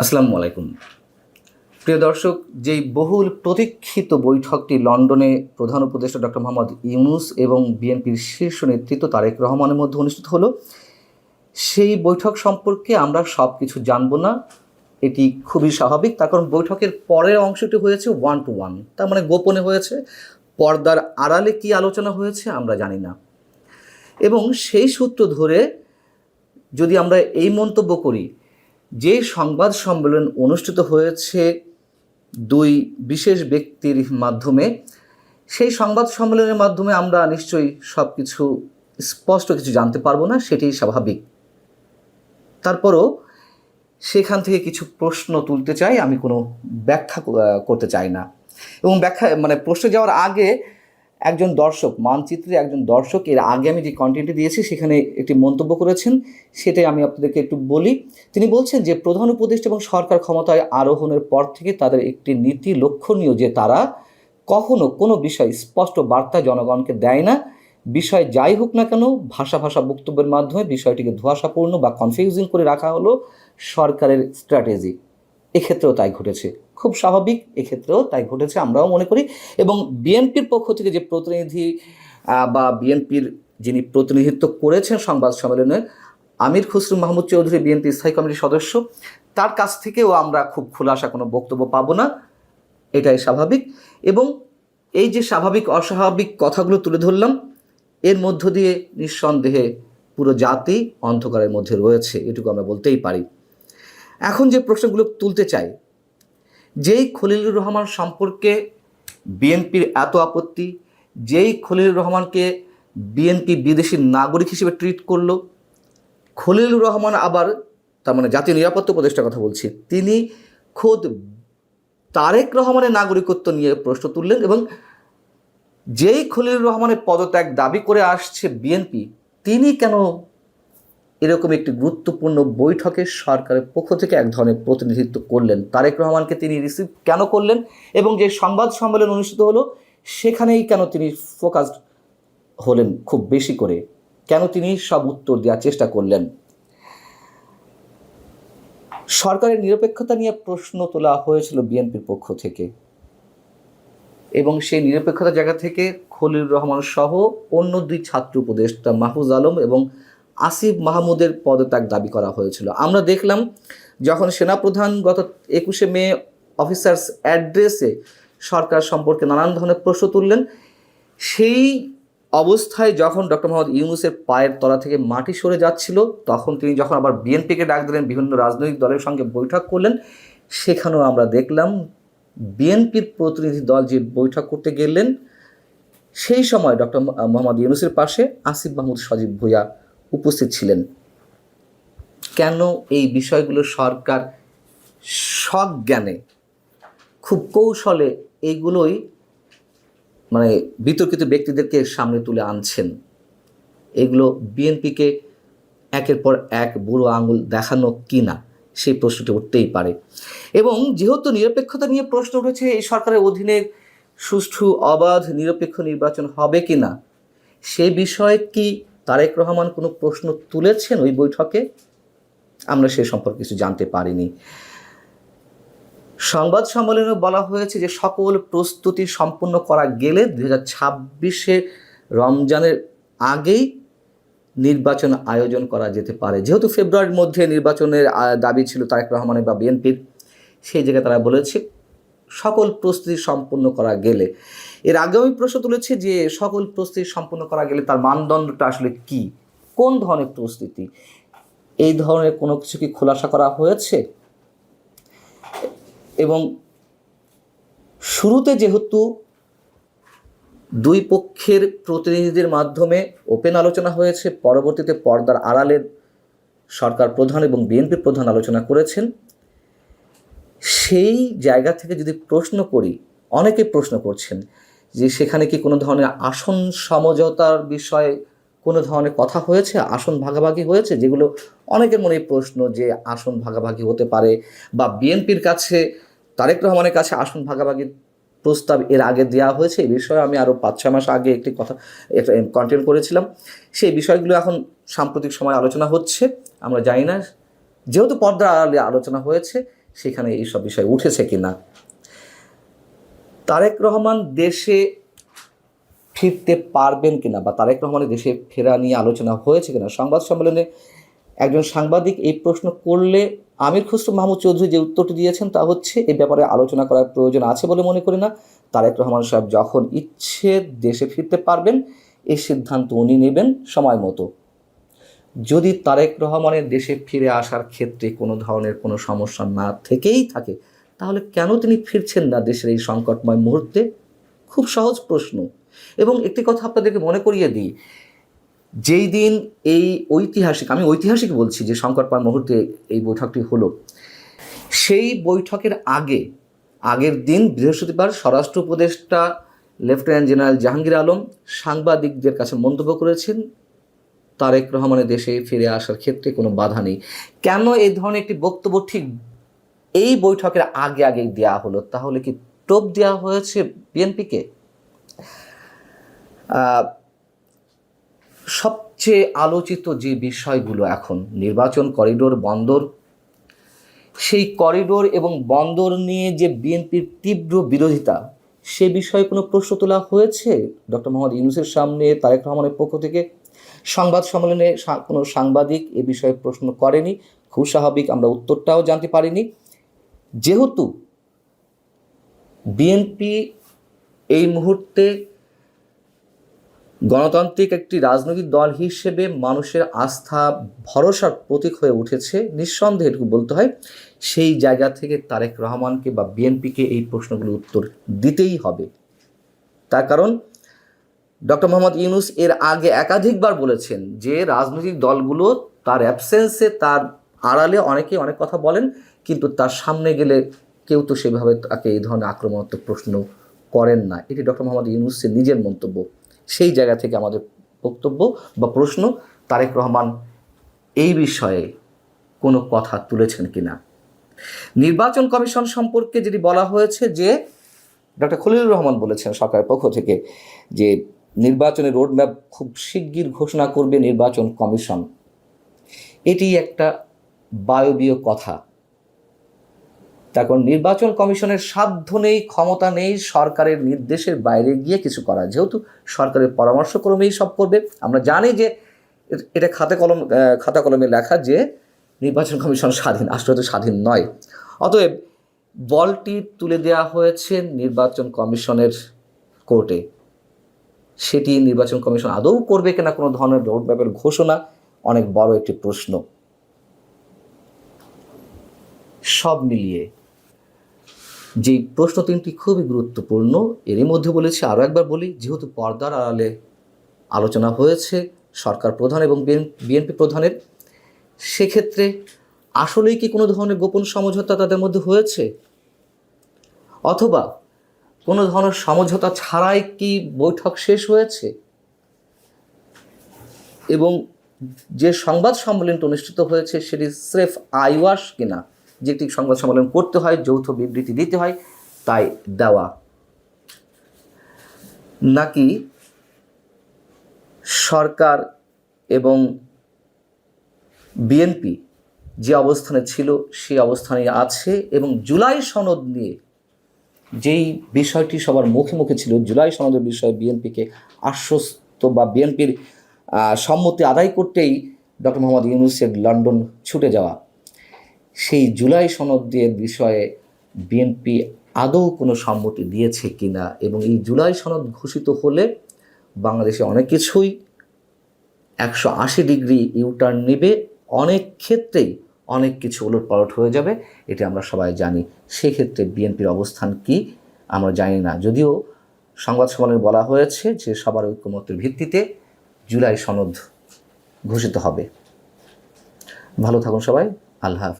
আসসালামু আলাইকুম। প্রিয় দর্শক, যেই বহুল প্রতীক্ষিত বৈঠকটি লন্ডনে প্রধান উপদেষ্টা ডক্টর মোহাম্মদ ইউনুস এবং বিএনপির শীর্ষ নেতৃত্ব তারেক রহমানের মধ্যে অনুষ্ঠিত হলো, সেই বৈঠক সম্পর্কে আমরা সব কিছু জানব না। এটি খুবই স্বাভাবিক, তার কারণ বৈঠকের পরের অংশটি হয়েছে ওয়ান টু ওয়ান তার মানে গোপনে হয়েছে, পর্দার আড়ালে কি আলোচনা হয়েছে আমরা জানি না। এবং সেই সূত্র ধরে যদি আমরা এই মন্তব্য করি যে সংবাদ সম্মেলন অনুষ্ঠিত হয়েছে দুই বিশেষ ব্যক্তির মাধ্যমে, সেই সংবাদ সম্মেলনের মাধ্যমে আমরা নিশ্চয়ই সব কিছু স্পষ্ট কিছু জানতে পারব না সেটি স্বাভাবিক। তারপরও সেখান থেকে কিছু প্রশ্ন তুলতে চাই, আমি কোনো ব্যাখ্যা করতে চাই না। এবং ব্যাখ্যা মানে প্রশ্নে যাওয়ার আগে একজন দর্শক, মানচিত্রে একজন দর্শক, এর আগে আমি যে কন্টেন্টটি দিয়েছি সেখানে একটি মন্তব্য করেছেন, সেটাই আমি আপনাদেরকে একটু বলি। তিনি বলছেন যে, প্রধান উপদেষ্টা এবং সরকার ক্ষমতায় আরোহণের পর থেকে তাদের একটি নীতি লক্ষণীয় যে তারা কখনো কোনো বিষয় স্পষ্ট বার্তা জনগণকে দেয় না। বিষয় যাই হোক না কেন, ভাষা ভাষা বক্তব্যের মাধ্যমে বিষয়টিকে ধোঁয়াশাপূর্ণ বা কনফিউজিং করে রাখা হলো সরকারের স্ট্র্যাটেজি এক্ষেত্রেও তাই ঘটেছে। খুব স্বাভাবিক, এক্ষেত্রেও তাই ঘটেছে আমরাও মনে করি। এবং বিএনপির পক্ষ থেকে যে প্রতিনিধি বা বিএনপির যিনি প্রতিনিধিত্ব করেছেন সংবাদ সম্মেলনে, আমির খসরু মাহমুদ চৌধুরী, বিএনপি স্থায়ী কমিটির সদস্য, তার কাছ থেকেও আমরা খুব খোলাসা কোনো বক্তব্য পাবো না। এটাই স্বাভাবিক। এবং এই যে স্বাভাবিক, অস্বাভাবিক কথাগুলো তুলে ধরলাম, এর মধ্য দিয়ে নিঃসন্দেহে পুরো জাতি অন্ধকারের মধ্যে রয়েছে, এটুকু আমরা বলতেই পারি। এখন যে প্রশ্নগুলো তুলতে চাই, যেই খলিলুর রহমান সম্পর্কে বিএনপির এত আপত্তি, যেই খলিলুর রহমানকে বিএনপি বিদেশি নাগরিক হিসেবে ট্রিট করল, খলিলুর রহমান আবার তার মানে জাতীয় নিরাপত্তা উপদেষ্টার কথা বলছি, তিনি খোদ তারেক রহমানের নাগরিকত্ব নিয়ে প্রশ্ন তুললেন এবং যেই খলিলুর রহমানের পদত্যাগ দাবি করে আসছে বিএনপি, তিনি কেন এরকম একটি গুরুত্বপূর্ণ বৈঠকে সরকারের পক্ষ থেকে এক ধরনের প্রতিনিধিত্ব করলেন তারেক রহমানকে তিনি রিসিভ কেন করলেন এবং যে সংবাদ সম্মেলন অনুষ্ঠিত হলো, সেখানেই কেন তিনি ফোকাসড হলেন খুব বেশি করে? কেন তিনি সব উত্তর দেওয়ার চেষ্টা করলেন? সরকারের নিরপেক্ষতা নিয়ে প্রশ্ন তোলা হয়েছিল বিএনপির পক্ষ থেকে। এবং সেই নিরপেক্ষতা জায়গা থেকে খলিল রহমান সহ অন্য দুই ছাত্র উপদেষ্টা মাহফুজ আলম এবং আসিফ মাহমুদের পদত্যাগ দাবি করা হয়েছিল। আমরা দেখলাম যখন সেনাপ্রধান গত একুশে মে অফিসার্স অ্যাড্রেসে সরকার সম্পর্কে নানান ধরনের প্রশ্ন তুললেন, সেই অবস্থায় যখন ডক্টর মোহাম্মদ ইউনুসের পায়ের তলা থেকে মাটি সরে যাচ্ছিল, তখন তিনি যখন আবার বিএনপিকে ডাক দিলেন, বিভিন্ন রাজনৈতিক দলের সঙ্গে বৈঠক করলেন, সেখানেও আমরা দেখলাম বিএনপির প্রতিনিধি দল যে বৈঠক করতে গেলেন, সেই সময় ডক্টর মোহাম্মদ ইউনুসের পাশে আসিফ মাহমুদ সজীব ভুইয়া উপস্থিত ছিলেন। কেন এই বিষয়গুলো সরকার সজ্ঞানে, খুব কৌশলে এইগুলোই মানে বিতর্কিত ব্যক্তিদেরকে সামনে তুলে আনছেন? এগুলো বিএনপিকে একের পর এক বুড়ো আঙুল দেখানো কি না? সেই প্রশ্নটি উঠতেই পারে। এবং যেহেতু নিরপেক্ষতা নিয়ে প্রশ্ন উঠেছে, এই সরকারের অধীনে সুষ্ঠু, অবাধ, নিরপেক্ষ নির্বাচন হবে কি না, সে বিষয়ে কি তারেক রহমান কোনো প্রশ্ন তুলেছেন ওই বৈঠকে? আমরা সে সম্পর্কে কিছু জানতে পারিনি। সংবাদ সম্মেলনে বলা হয়েছে যে সকল প্রস্তুতি সম্পূর্ণ করা গেলে দু হাজার ছাব্বিশে রমজানের আগেই নির্বাচন আয়োজন করা যেতে পারে। যেহেতু ফেব্রুয়ারির মধ্যে নির্বাচনের দাবি ছিল তারেক রহমানের বা বিএনপির, সেই জায়গায় তারা বলেছে সকল প্রস্তুতি সম্পন্ন করা গেলে। এর আগে আমি প্রশ্ন তুলেছি যে সকল প্রস্তুতি সম্পন্ন করা গেলে তার মানদণ্ডটা আসলে কি? কোন ধরনের প্রস্তুতি? এই ধরনের কোনো কিছু কি খোলাসা করা হয়েছে? এবং শুরুতে যেহেতু দুই পক্ষের প্রতিনিধিদের মাধ্যমে ওপেন আলোচনা হয়েছে, পরবর্তীতে পর্দার আড়ালের সরকার প্রধান এবং বিএনপি প্রধান আলোচনা করেছেন সেই জায়গা থেকে যদি প্রশ্ন করি, অনেকে প্রশ্ন করছেন যে সেখানে কি কোনো ধরনের আসন সমঝোতার বিষয়ে কোনো ধরনের কথা হয়েছে, আসন ভাগাভাগি হয়েছে? যেগুলো অনেকের মনে প্রশ্ন যে আসন ভাগাভাগি হতে পারে বা বিএনপির কাছে, তারেক রহমানের কাছে আসন ভাগাভাগির প্রস্তাব এর আগে দেওয়া হয়েছে। এই বিষয়ে আমি আরও পাঁচ, ছয় মাস আগে একটি কথা কন্টেন্ট করেছিলাম। সেই বিষয়গুলো এখন সাম্প্রতিক সময় আলোচনা হচ্ছে। আমরা জানি না, যেহেতু পর্দার আলোচনা হয়েছে সেখানে এইসব বিষয় উঠেছে কিনা। তারেক রহমান দেশে ফিরতে পারবেন কিনা বা তারেক রহমানের দেশে ফেরা নিয়ে আলোচনা হয়েছে কিনা, সংবাদ সম্মেলনে একজন সাংবাদিক এই প্রশ্ন করলে আমির খুসরু মাহমুদ চৌধুরী যে উত্তরটি দিয়েছেন তা হচ্ছে এই ব্যাপারে আলোচনা করার প্রয়োজন আছে বলে মনে করি না। তারেক রহমান সাহেব যখন ইচ্ছে দেশে ফিরতে পারবেন এই সিদ্ধান্ত উনি নেবেন সময় মতো। যদি তারেক রহমানের দেশে ফিরে আসার ক্ষেত্রে কোনো ধরনের কোনো সমস্যা না থেকেই থাকে, তাহলে কেন তিনি ফিরছেন না দেশের এই সংকটময় মুহূর্তে? খুব সহজ প্রশ্ন। এবং একটি কথা আপনাদেরকে মনে করিয়ে দিই, যেই দিন এই ঐতিহাসিক, আমি ঐতিহাসিক বলছি যে সংকটময় মুহূর্তে এই বৈঠকটি হলো, সেই বৈঠকের আগে, আগের দিন বৃহস্পতিবার স্বরাষ্ট্র উপদেষ্টা লেফটেন্যান্ট জেনারেল জাহাঙ্গীর আলম সাংবাদিকদের কাছে মন্তব্য করেছেন তারেক রহমানের দেশে ফিরে আসার ক্ষেত্রে কোনো বাধা নেই। কেন এই ধরনের একটি বক্তব্য ঠিক এই বৈঠকের আগে আগে দেওয়া হলো? তাহলে কি টোপ দেওয়া হয়েছে বিএনপিকে? সবচেয়ে আলোচিত যে বিষয়গুলো এখন, নির্বাচন করিডোর বন্দর। সেই করিডোর এবং বন্দর নিয়ে যে বিএনপির তীব্র বিরোধিতা, সে বিষয়ে কোনো প্রশ্ন তোলা হয়েছে? ডক্টর মোহাম্মদ ইউনুসের সামনে, তারেক রহমানের পক্ষ থেকে? সংবাদ সম্মেলনে কোনো সাংবাদিক এ বিষয়ে প্রশ্ন করেনি, খুব স্বাভাবিক, আমরা উত্তরটাও জানতে পারিনি। যেহেতু বিএনপি এই মুহূর্তে গণতান্ত্রিক একটি রাজনৈতিক দল হিসেবে মানুষের আস্থা, ভরসার প্রতীক হয়ে উঠেছে, নিঃসন্দেহে এটুকু বলতে হয়, সেই জায়গা থেকে তারেক রহমানকে বা বিএনপিকে এই প্রশ্নগুলোর উত্তর দিতেই হবে। তার কারণ ডক্টর মোহাম্মদ ইউনুস এর আগে একাধিকবার বলেছেন যে রাজনৈতিক দলগুলো তার অ্যাবসেন্সে তার আড়ালে অনেকে অনেক কথা বলেন, কিন্তু তার সামনে গেলে কেউ তো সেভাবে তাকে এই ধরনের আক্রমণাত্মক প্রশ্ন করেন না। এটি ডক্টর মোহাম্মদ ইউনুসের নিজের মন্তব্য। সেই জায়গা থেকে আমাদের বক্তব্য বা প্রশ্ন, তারেক রহমান এই বিষয়ে কোনো কথা তুলেছেন কিনা? নির্বাচন কমিশন সম্পর্কে যেটি বলা হয়েছে যে, ডক্টর খলিলুর রহমান বলেছেন সরকারের পক্ষ থেকে যে নির্বাচনের রোডম্যাপ খুব শিগগির ঘোষণা করবে নির্বাচন কমিশন। এটি একটা বায়বীয় কথা। কারণ নির্বাচন কমিশনের সাধ্য নেই, ক্ষমতা নেই, সরকারের নির্দেশের বাইরে গিয়ে কিছু করা যেহেতু সরকারের পরামর্শক্রমেই সব করবে, আমরা জানি যে এটা খাতা কলম খাতা কলমে লেখা যে নির্বাচন কমিশন স্বাধীন, আসলে তো স্বাধীন নয়। অতএব বলটি তুলে দেওয়া হয়েছে নির্বাচন কমিশনের কোর্টে। সেটি নির্বাচন কমিশন আদৌ করবে কিনা কোনো ধরনের রোডম্যাপের ঘোষণা, অনেক বড় একটি প্রশ্ন। সব মিলিয়ে যে প্রশ্ন তিনটি খুবই গুরুত্বপূর্ণ, এরই মধ্যে বলেছি, আরও একবার বলি, যেহেতু পর্দার আড়ালে আলোচনা হয়েছে, সরকার প্রধান এবং বিএনপি প্রধানের, সেক্ষেত্রে আসলেই কি কোনো ধরনের গোপন সমঝোতা তাদের মধ্যে হয়েছে? অথবা কোনো ধরনের সমঝোতা ছাড়াই কি বৈঠক শেষ হয়েছে? এবং যে সংবাদ সম্মেলনটি অনুষ্ঠিত হয়েছে সেটি স্রেফ আইওয়াস কিনা, যেটি সংবাদ সম্মেলন করতে হয়, যৌথ বিবৃতি দিতে হয়, তাই দেওয়া। নাকি সরকার এবং বিএনপি যে অবস্থানে ছিল সেই অবস্থানে আছে এবং জুলাই সনদ নিয়ে যেই বিষয়টি সবার মুখে মুখে ছিল, জুলাই সনদের বিষয়ে বিএনপিকে আশ্বস্ত বা বিএনপির সম্মতি আদায় করতেই ডক্টর মোহাম্মদ ইউনুসের লন্ডন ছুটে যাওয়া। সেই জুলাই সনদ দিয়ে বিষয়ে বিএনপি আদৌ কোনো সম্মতি দিয়েছে কিনা এবং এই জুলাই সনদ ঘোষিত হলে বাংলাদেশে অনেক কিছুই একশো আশি ডিগ্রি ইউটার্ন নেবে। অনেক ক্ষেত্রেই অনেক কিছু ওলট পালট হয়ে যাবে, এটা আমরা সবাই জানি। সেক্ষেত্রে বিএনপির অবস্থান কি, আমরা জানি না। যদিও সংবাদ সম্মেলনে বলা হয়েছে যে সবার ঐক্যমতের ভিত্তিতে জুলাই সনদ ঘোষিত হবে। ভালো থাকুন সবাই, আল্লাহ।